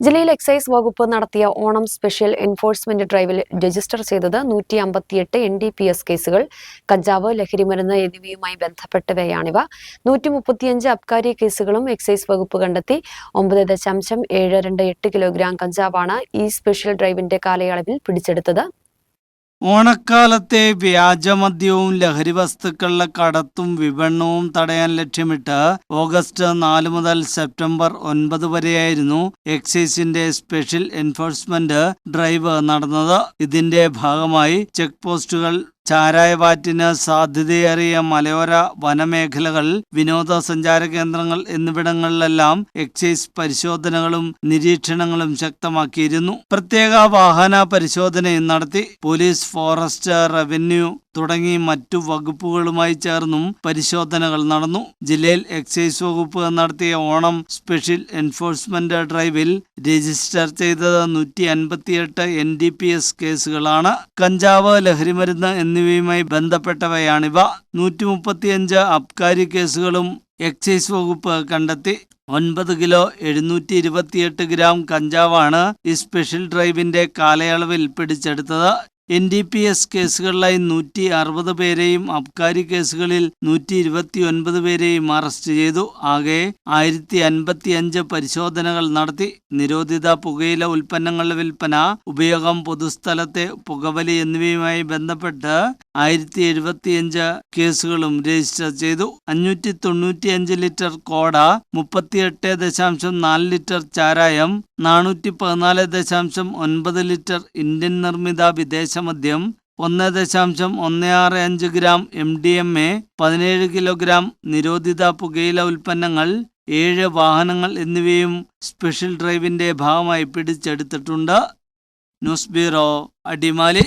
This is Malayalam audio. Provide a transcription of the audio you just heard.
ജില്ലയിൽ എക്സൈസ് വകുപ്പ് നടത്തിയ ഓണം സ്പെഷ്യൽ എൻഫോഴ്സ്മെന്റ് ഡ്രൈവിൽ രജിസ്റ്റർ ചെയ്തത് നൂറ്റി അമ്പത്തിയെട്ട് എൻ ഡി പി എസ് കേസുകൾ കഞ്ചാവ് ലഹരിമരുന്ന് എന്നിവയുമായി ബന്ധപ്പെട്ടവയാണിവ. നൂറ്റി മുപ്പത്തിയഞ്ച് അബ്കാരി കേസുകളും എക്സൈസ് വകുപ്പ് കണ്ടെത്തി. ഒമ്പത് ദശാംശം ഏഴ് രണ്ട് എട്ട് കിലോഗ്രാം കഞ്ചാവാണ് ഈ സ്പെഷ്യൽ ഡ്രൈവിന്റെ കാലയളവിൽ പിടിച്ചെടുത്തത്. ഓണക്കാലത്തെ വ്യാജമദ്യവും ലഹരി വസ്തുക്കളുടെ കടത്തും വിപണനവും തടയാൻ ലക്ഷ്യമിട്ട് ഓഗസ്റ്റ് നാല് മുതൽ സെപ്റ്റംബർ ഒൻപത് വരെയായിരുന്നു എക്സൈസിന്റെ സ്പെഷ്യൽ എൻഫോഴ്സ്മെന്റ് ഡ്രൈവ് നടന്നത്. ഇതിന്റെ ഭാഗമായി ചെക്ക് പോസ്റ്റുകൾ ചാരായവാറ്റിന് സാധ്യതയേറിയ മലയോര വനമേഖലകൾ വിനോദസഞ്ചാര കേന്ദ്രങ്ങൾ എന്നിവിടങ്ങളിലെല്ലാം എക്സൈസ് പരിശോധനകളും നിരീക്ഷണങ്ങളും ശക്തമാക്കിയിരുന്നു. പ്രത്യേക വാഹന പരിശോധനയും നടത്തി. പോലീസ് ഫോറസ്റ്റ് റവന്യൂ തുടങ്ങി മറ്റു വകുപ്പുകളുമായി ചേർന്നും പരിശോധനകൾ നടന്നു. ജില്ലയിൽ എക്സൈസ് വകുപ്പ് നടത്തിയ ഓണം സ്പെഷ്യൽ എൻഫോഴ്സ്മെന്റ് ഡ്രൈവിൽ രജിസ്റ്റർ ചെയ്തത് നൂറ്റി അൻപത്തിയെട്ട് എൻ ഡി പി എസ് കേസുകളാണ്. കഞ്ചാവ് ലഹരിമരുന്ന് എന്നിവയുമായി ബന്ധപ്പെട്ടവയാണിവ. നൂറ്റി മുപ്പത്തിയഞ്ച് അബ്കാരി കേസുകളും എക്സൈസ് വകുപ്പ് കണ്ടെത്തി. ഒൻപത് കിലോ എഴുന്നൂറ്റി ഇരുപത്തിയെട്ട് ഗ്രാം കഞ്ചാവാണ് ഈ സ്പെഷ്യൽ ഡ്രൈവിന്റെ കാലയളവിൽ പിടിച്ചെടുത്തത്. എൻ ഡി പി എസ് കേസുകളിലായി നൂറ്റി അറുപത് പേരെയും അബ്കാരി കേസുകളിൽ നൂറ്റി ഇരുപത്തി ഒൻപത് പേരെയും അറസ്റ്റ് ചെയ്തു. ആകെ ആയിരത്തി അൻപത്തി അഞ്ച് പരിശോധനകൾ നടത്തി. നിരോധിത പുകയില ഉൽപ്പന്നങ്ങളുടെ വിൽപ്പന ഉപയോഗം പൊതുസ്ഥലത്തെ പുകവലി എന്നിവയുമായി ബന്ധപ്പെട്ട് ആയിരത്തി എഴുപത്തിയഞ്ച് കേസുകളും രജിസ്റ്റർ ചെയ്തു. അഞ്ഞൂറ്റി തൊണ്ണൂറ്റിയഞ്ച് ലിറ്റർ കോട മുപ്പത്തിയെട്ട് ദശാംശം നാല് ലിറ്റർ ചാരായം നാനൂറ്റി പതിനാല് ദശാംശം ഒൻപത് ലിറ്റർ ഇന്ത്യൻ നിർമ്മിത വിദേശ മദ്യം ഒന്ന് ദശാംശം ഒന്ന് ആറ് അഞ്ച് gram M D M A പതിനേഴ് കിലോഗ്രാം നിരോധിത പുകയില ഉൽപ്പന്നങ്ങൾ ഏഴ് വാഹനങ്ങൾ എന്നിവയും സ്പെഷ്യൽ ഡ്രൈവിന്റെ ഭാഗമായി പിടിച്ചെടുത്തിട്ടുണ്ട്. News bureau Adimali.